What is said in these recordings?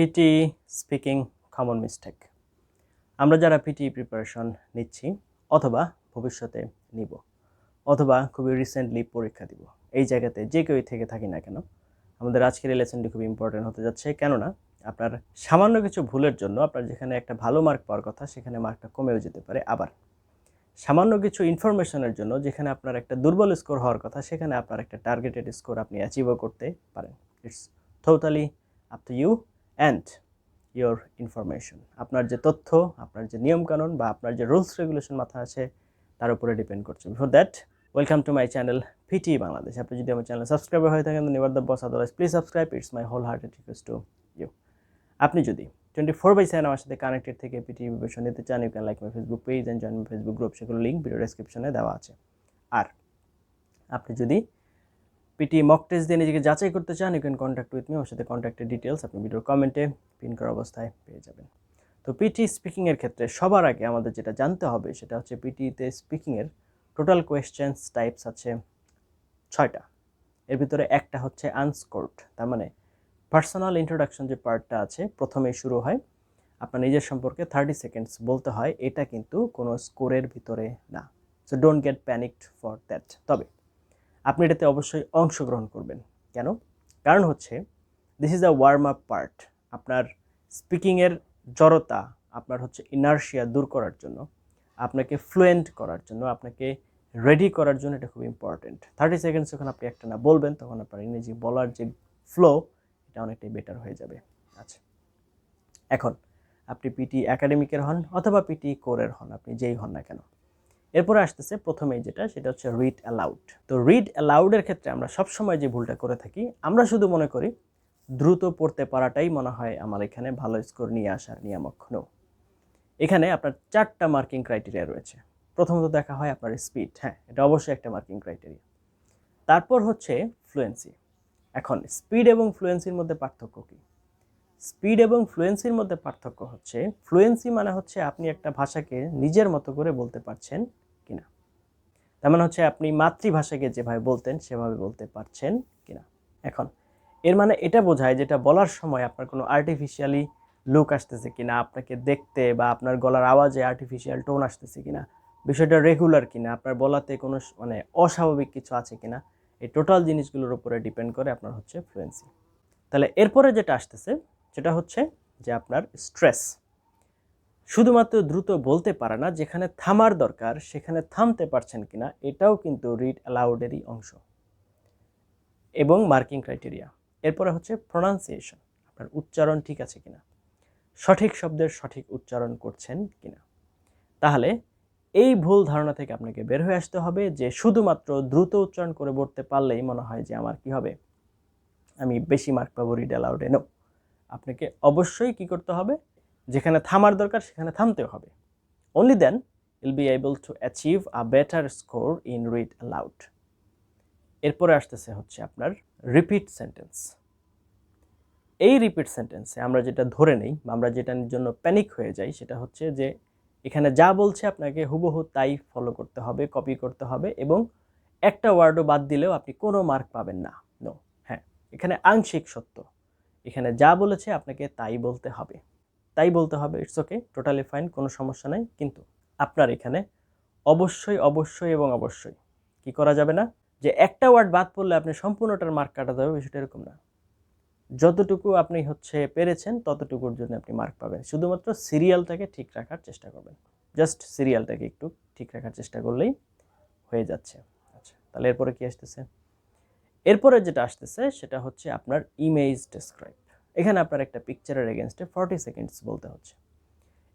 PT speaking common mistake আমরা যারা PT preparation নিচ্ছি অথবা ভবিষ্যতে নিব, অথবা খুবই রিসেন্টলি পরীক্ষা দিব, এই জায়গাতে যে কেউই থেকে থাকি না কেন, আমাদের আজকের এই লেসনটি খুব ইম্পর্টেন্ট হতে যাচ্ছে। কেননা আপনার সামান্য কিছু ভুলের জন্য আপনার যেখানে একটা ভালো মার্ক পাওয়ার কথা, সেখানে মার্কটা কমেও যেতে পারে। আবার সামান্য কিছু ইনফরমেশনের জন্য যেখানে আপনার একটা দুর্বল স্কোর হওয়ার কথা, সেখানে আপনার একটা টার্গেটেড স্কোর আপনি অ্যাচিভও করতে পারেন। It's totally up to you and your information আপনার যে তথ্য, আপনার যে নিয়মকানুন বা আপনার যে রুলস রেগুলেশন মাথা আছে, তার উপরে ডিপেন্ড করছে। Before that welcome to my channel PT Bangladesh আপনি যদি আমার চ্যানেল সাবস্ক্রাইবার হয়ে থাকেন never the boss otherwise please subscribe it's my whole hearted request to you আপনি যদি টোয়েন্টি ফোর বাই সেভেন আমার সাথে কানেক্টেড থেকে পিটি প্রিপারেশন নিতে চান you can like my Facebook page and join my Facebook group সেগুলো link video ডেসক্রিপশনে দেওয়া আছে। আর আপনি যদি পিটি মক টেস্ট দিয়ে নিজেকে যাচাই করতে চান you can contact with me আমার সাথে কন্ট্যাক্টের ডিটেলস আপনি ভিডিওর কমেন্টে পিন করা অবস্থায় পেয়ে যাবেন। তো পিটি স্পিকিংয়ের ক্ষেত্রে সবার আগে আমাদের যেটা জানতে হবে, সেটা হচ্ছে পিটিতে স্পিকিংয়ের টোটাল কোয়েশ্চেন্স টাইপস আছে ছয়টা। এর ভিতরে একটা হচ্ছে আনস্কোর্ড তার মানে পার্সোনাল ইন্ট্রোডাকশন যে পার্টটা আছে, প্রথমেই শুরু হয়। আপনার নিজের সম্পর্কে থার্টি সেকেন্ডস বলতে হয়, এটা কিন্তু কোনো স্কোরের ভিতরে না। So don't get panicked for that তবে আপনি এটাতে অবশ্যই অংশগ্রহণ করবেন। কেন? কারণ হচ্ছে this is a warm up part আপনার স্পিকিংয়ের জড়তা, আপনার হচ্ছে ইনার্শিয়া দূর করার জন্য, আপনাকে ফ্লুয়েন্ট করার জন্য, আপনাকে রেডি করার জন্য এটা খুব ইম্পর্টেন্ট থার্টি সেকেন্ডস যখন আপনি একটা না বলবেন, তখন আপনার ইংরেজি বলার যে ফ্লো এটা অনেকটাই বেটার হয়ে যাবে। আচ্ছা। এখন, আপনি পিটি একাডেমিকের হন অথবা পিটি কোরের হন, আপনি যেই হন না কেন। এরপরে আসতেছে প্রথমেই যেটা, সেটা হচ্ছে রিড অ্যালাউড তো রিড অ্যালাউডের ক্ষেত্রে আমরা সবসময় যে ভুলটা করে থাকি, আমরা শুধু মনে করি, দ্রুত পড়তে পারাটাই মনে হয় আমার এখানে ভালো স্কোর নিয়ে আসার নিয়ামক নো এখানে আপনার চারটা মার্কিং ক্রাইটেরিয়া রয়েছে। প্রথমত দেখা হয় আপনার স্পিড হ্যাঁ এটা অবশ্যই একটা মার্কিং ক্রাইটেরিয়া তারপর হচ্ছে ফ্লুয়েন্সি এখন স্পিড এবং ফ্লুয়েন্সির মধ্যে পার্থক্য কী? স্পিড এবং ফ্লুয়েন্সির মধ্যে পার্থক্য হচ্ছে। ফ্লুয়েন্সি মানে হচ্ছে আপনি একটা ভাষাকে নিজের মতো করে বলতে পারছেন কিনা। তার মানে হচ্ছে আপনি মাতৃভাষাকে যেভাবে বলতেন, সেভাবে বলতে পারছেন কিনা। এখন, এর মানে এটা বোঝায় যেটা বলার সময় আপনার কোনো আর্টিফিশিয়ালি লুক আসতেছে কিনা, আপনাকে দেখতে বা আপনার গলার আওয়াজে আর্টিফিশিয়াল টোন আসতেছে কিনা, বিষয়টা রেগুলার কিনা, আপনার বলাতে কোনো মানে অস্বাভাবিক কিছু আছে কিনা, এই টোটাল জিনিসগুলোর উপরে ডিপেন্ড করে আপনার হচ্ছে ফ্লুয়েন্সি তাহলে এরপরে যেটা আসতেছে সেটা হচ্ছে যে আপনার স্ট্রেস শুধুমাত্র দ্রুত বলতে পারে না যেখানে থামার দরকার, সেখানে থামতে পারছেন কিনা, এটাও কিন্তু রিড অ্যালাউডেরই অংশ। এবং মার্কিং ক্রাইটেরিয়া এরপরে হচ্ছে প্রোনাউন্সিয়েশন আপনার উচ্চারণ ঠিক আছে কিনা, সঠিক শব্দের সঠিক উচ্চারণ করছেন কিনা। তাহলে এই ভুল ধারণা থেকে আপনাকে বের হয়ে আসতে হবে যে শুধুমাত্র দ্রুত উচ্চারণ করে পড়তে পারলেই মনে হয় যে আমার কি হবে, আমি বেশি মার্ক পাবো রিড অ্যালাউডে নো আপনাকে অবশ্যই কি করতে হবে? যেখানে থামার দরকার, সেখানে থামতে হবে। Only then will be able to achieve a better score in read aloud এরপরে আসতেছে হচ্ছে আপনার রিপিট সেন্টেন্স এই রিপিট সেন্টেন্সে আমরা যেটা ধরে নেই বা আমরা যেটার জন্য প্যানিক হয়ে যাই, সেটা হচ্ছে যে এখানে যা বলছে আপনাকে হুবহু তাই ফলো করতে হবে কপি করতে হবে এবং একটা ওয়ার্ডও বাদ দিলেও আপনি কোনো মার্ক পাবেন না। নো হ্যাঁ এখানে আংশিক সত্য। এখানে যা বলেছে আপনাকে তাই বলতে হবে। তাই বলতে হবে ইটস ওকে টোটালি ফাইন কোনো সমস্যা নাই, কিন্তু আপনার এখানে অবশ্যই অবশ্যই এবং অবশ্যই কি করা যাবে না? যে একটা ওয়ার্ড বাদ পড়লে আপনি সম্পূর্ণটার মার্ক কাটাতে হবে বিষয়টা এরকম না। যতটুকু আপনি হচ্ছে পেরেছেন, ততটুকুর জন্য আপনি মার্ক পাবেন। শুধুমাত্র সিরিয়ালটাকে ঠিক রাখার চেষ্টা করবেন। জাস্ট সিরিয়ালটাকে একটু ঠিক রাখার চেষ্টা করলেই হয়ে যাচ্ছে। আচ্ছা তাহলে এরপরে কি আসতেছে? এরপরে যেটা আসতেছে সেটা হচ্ছে আপনার ইমেজ ডেসক্রাইব এখানে আপনার একটা পিকচারের এগেনস্টে ফর্টি সেকেন্ডস বলতে হচ্ছে।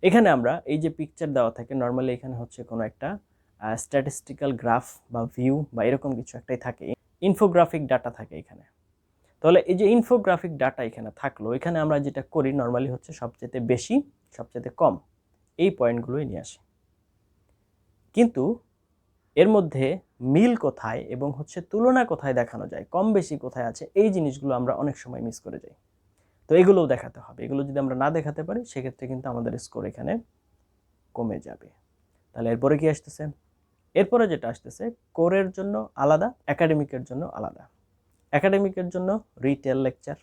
এখানে আমরা এই যে পিকচার দেওয়া থাকে নর্মালি এখানে হচ্ছে কোনো একটা স্ট্যাটিস্টিক্যাল গ্রাফ বা ভিউ বা এরকম কিছু একটাই থাকে। ইনফোগ্রাফিক ডাটা থাকে এখানে। তাহলে এই যে ইনফোগ্রাফিক ডাটা এখানে থাকল, এখানে আমরা যেটা করি নর্মালি হচ্ছে সবচেয়ে বেশি, সবচেয়ে কম, এই পয়েন্টগুলোই নিয়ে আসি। কিন্তু এর মধ্যে মিল কোথায় এবং হচ্ছে তুলনা কোথায় দেখানো যায়, কম বেশি কোথায় আছে, এই জিনিসগুলো আমরা অনেক সময় মিস করে যাই। তো এগুলোও দেখাতে হবে। এগুলো যদি আমরা না দেখাতে পারি, সেক্ষেত্রে কিন্তু আমাদের স্কোর এখানে কমে যাবে। তাহলে এরপরে কি আসতেছে? এরপরে যেটা আসতেছে কোরের জন্য আলাদা একাডেমিকের জন্য আলাদা। একাডেমিকের জন্য রিটেল লেকচার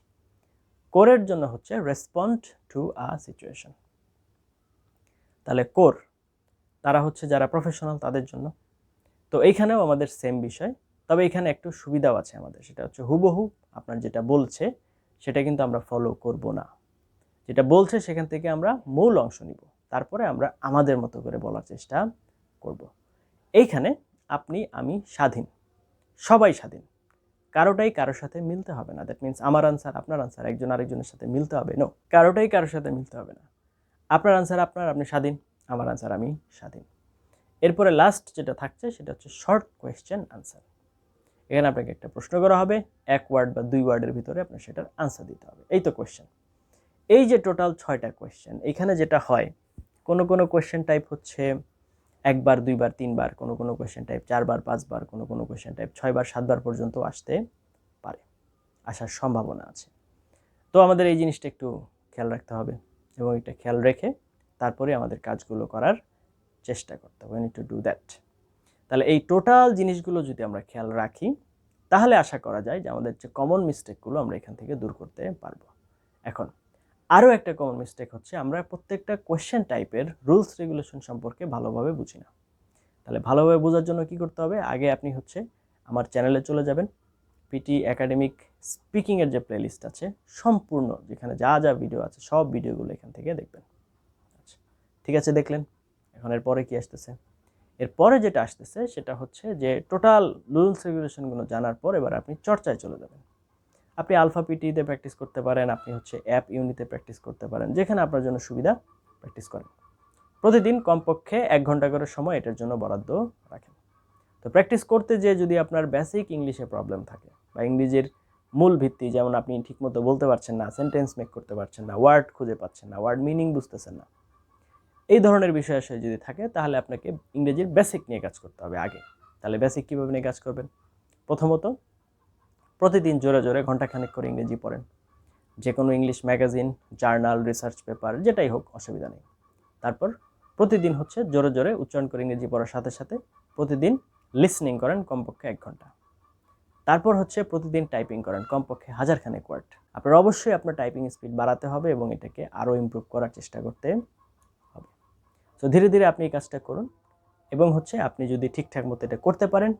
কোরের জন্য হচ্ছে রেসপন্ড টু আ সিচুয়েশন তাহলে কোর তারা হচ্ছে যারা প্রফেশনাল তাদের জন্য তো এইখানেও আমাদের সেম বিষয়। তবে এখানে একটু সুবিধাও আছে আমাদের, সেটা হচ্ছে হুবহু আপনার যেটা বলছে, সেটা কিন্তু আমরা ফলো করব না। যেটা বলছে, সেখান থেকে আমরা মূল অংশ নিব। তারপরে আমরা আমাদের মতো করে বলার চেষ্টা করব। এইখানে আপনি, আমি স্বাধীন। সবাই স্বাধীন। কারোটাই কারোর সাথে মিলতে হবে না। দ্যাট মিন্স আমার আনসার আপনার আনসার একজন আরেকজনের সাথে মিলতে হবে। নো কারোটাই কারোর সাথে মিলতে হবে না। আপনার আনসার আপনার, আপনি স্বাধীন। আমার আনসার আমি স্বাধীন। এরপরে লাস্ট যেটা থাকছে সেটা হচ্ছে শর্ট কোয়েশ্চেন আনসার এখানে আপনাকে একটা প্রশ্ন করা হবে, এক ওয়ার্ড বা দুই ওয়ার্ডের ভিতরে আপনার সেটার আনসার দিতে হবে। এই তো কোয়েশ্চেন এই যে টোটাল ছয়টা কোয়েশ্চেন এখানে যেটা হয়, কোনো কোনো কোয়েশ্চেন টাইপ হচ্ছে একবার, দুইবার, তিনবার, কোনো কোনো কোয়েশ্চেন টাইপ চারবার, পাঁচবার, কোনো কোনো কোয়েশ্চেন টাইপ ছয়বার, সাতবার পর্যন্ত আসতে পারে। আসার সম্ভাবনা আছে। তো আমাদের এই জিনিসটা একটু খেয়াল রাখতে হবে এবং এটা খেয়াল রেখে তারপরে আমাদের কাজগুলো করার চেষ্টা করতে হবে টু ডু দ্যাট তাহলে এই টোটাল জিনিসগুলো যদি আমরা খেয়াল রাখি, তাহলে আশা করা যায় যে আমাদের যে কমন মিস্টেকগুলো আমরা এখান থেকে দূর করতে পারব। এখন, আরও একটা কমন মিস্টেক হচ্ছে আমরা প্রত্যেকটা কোয়েশ্চেন টাইপের রুলস রেগুলেশন সম্পর্কে ভালোভাবে বুঝি না। তাহলে ভালোভাবে বোঝার জন্য কি করতে হবে? আগে আপনি হচ্ছে আমার চ্যানেলে চলে যাবেন পিটি একাডেমিক স্পিকিংয়ের যে প্লেলিস্ট আছে, সম্পূর্ণ যেখানে যা যা ভিডিও আছে, সব ভিডিওগুলো এখান থেকে দেখবেন। আচ্ছা ঠিক আছে, দেখলেন? এখন এর পরে কি আসতেছে? এরপরে যেটা আসতেছে সেটা হচ্ছে যে টোটাল রুলস রেগুলেশনগুলো জানার পর এবার আপনি চর্চায় চলে যাবেন। আপনি আলফা পিটিতে প্র্যাকটিস করতে পারেন, আপনি হচ্ছে অ্যাপ ইউনিতে প্র্যাকটিস করতে পারেন, যেখানে আপনার জন্য সুবিধা প্র্যাকটিস করেন। প্রতিদিন কমপক্ষে এক ঘণ্টা করে সময় এটার জন্য বরাদ্দ রাখেন। তো প্র্যাকটিস করতে যে যদি আপনার বেসিক ইংলিশে প্রবলেম থাকে বা ইংরেজির মূল ভিত্তি যেমন আপনি ঠিকমতো বলতে পারছেন না সেন্টেন্স মেক করতে পারছেন না ওয়ার্ড খুঁজে পাচ্ছেন না ওয়ার্ড মিনিং বুঝতেছেন না এই ধরনের বিষয় আসলে যদি থাকে, তাহলে আপনাকে ইংরেজির বেসিক নিয়ে কাজ করতে হবে আগে। তাহলে বেসিক কীভাবে নিয়ে কাজ করবেন? প্রথমত, প্রতিদিন জোরে জোরে ঘন্টাখানেক করে ইংরেজি পড়েন। যে কোনো English magazine journal research paper যেটাই হোক, অসুবিধা নেই। তারপর প্রতিদিন হচ্ছে জোরে জোরে উচ্চারণ করে ইংরেজি পড়ার সাথে সাথে প্রতিদিন লিসনিং করেন কমপক্ষে এক ঘণ্টা তারপর হচ্ছে প্রতিদিন টাইপিং করেন কমপক্ষে হাজারখানেক ওয়ার্ড আপনার অবশ্যই আপনার টাইপিং স্পিড বাড়াতে হবে এবং এটাকে আরও ইমপ্রুভ করার চেষ্টা করতে তো ধীরে ধীরে আপনি এই কাজটা করুন এবং হচ্ছে আপনি যদি ঠিকঠাক মতো এটা করতে পারেন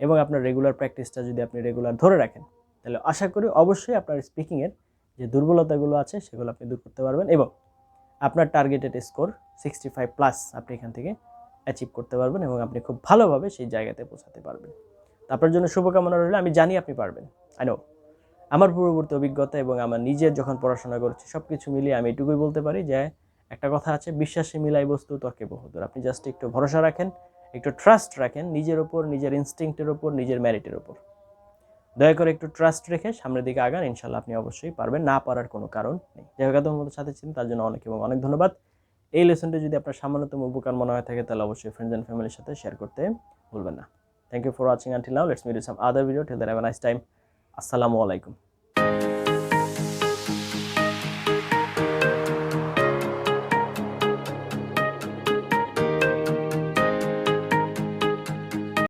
এবং আপনার রেগুলার প্র্যাকটিসটা যদি আপনি রেগুলার ধরে রাখেন, তাহলে আশা করি অবশ্যই আপনার স্পিকিংয়ের যে দুর্বলতাগুলো আছে সেগুলো আপনি দূর করতে পারবেন এবং আপনার targeted score sixty five plus আপনি এখান থেকে অ্যাচিভ করতে পারবেন এবং আপনি খুব ভালোভাবে সেই জায়গাতে পৌঁছাতে পারবেন। আপনার জন্য শুভকামনা রইল, আমি জানি আপনি পারবেন আই নো আমার পূর্ববর্তী অভিজ্ঞতা এবং আমার নিজের যখন পড়াশোনা করছি সব কিছু মিলিয়ে আমি এটুকুই বলতে পারি যে একটা কথা আছে, বিশ্বাসে মিলাই বস্তু তর্কে বহুদূর। আপনি জাস্ট একটু ভরসা রাখেন, একটু ট্রাস্ট রাখেন নিজের ওপর নিজের ইনস্টিংক্টের ওপর নিজের ম্যারিটের ওপর দয়া করে একটু ট্রাস্ট রেখে সামনের দিকে আগান ইনশাল্লাহ আপনি অবশ্যই পারবেন, না পারার কোনো কারণ নেই। যাই হোক মতো সাথে ছিলেন, তার জন্য অনেক এবং অনেক ধন্যবাদ। এই লেসনটি যদি আপনার সামান্যতম উপকার মনে হয়ে থাকে, তাহলে অবশ্যই ফ্রেন্ডস অ্যান্ড ফ্যামিলির সাথে শেয়ার করতে ভুলবেন না। Thank you for watching until now let's meet some other video till that have nice time আসসালামু আলাইকুম।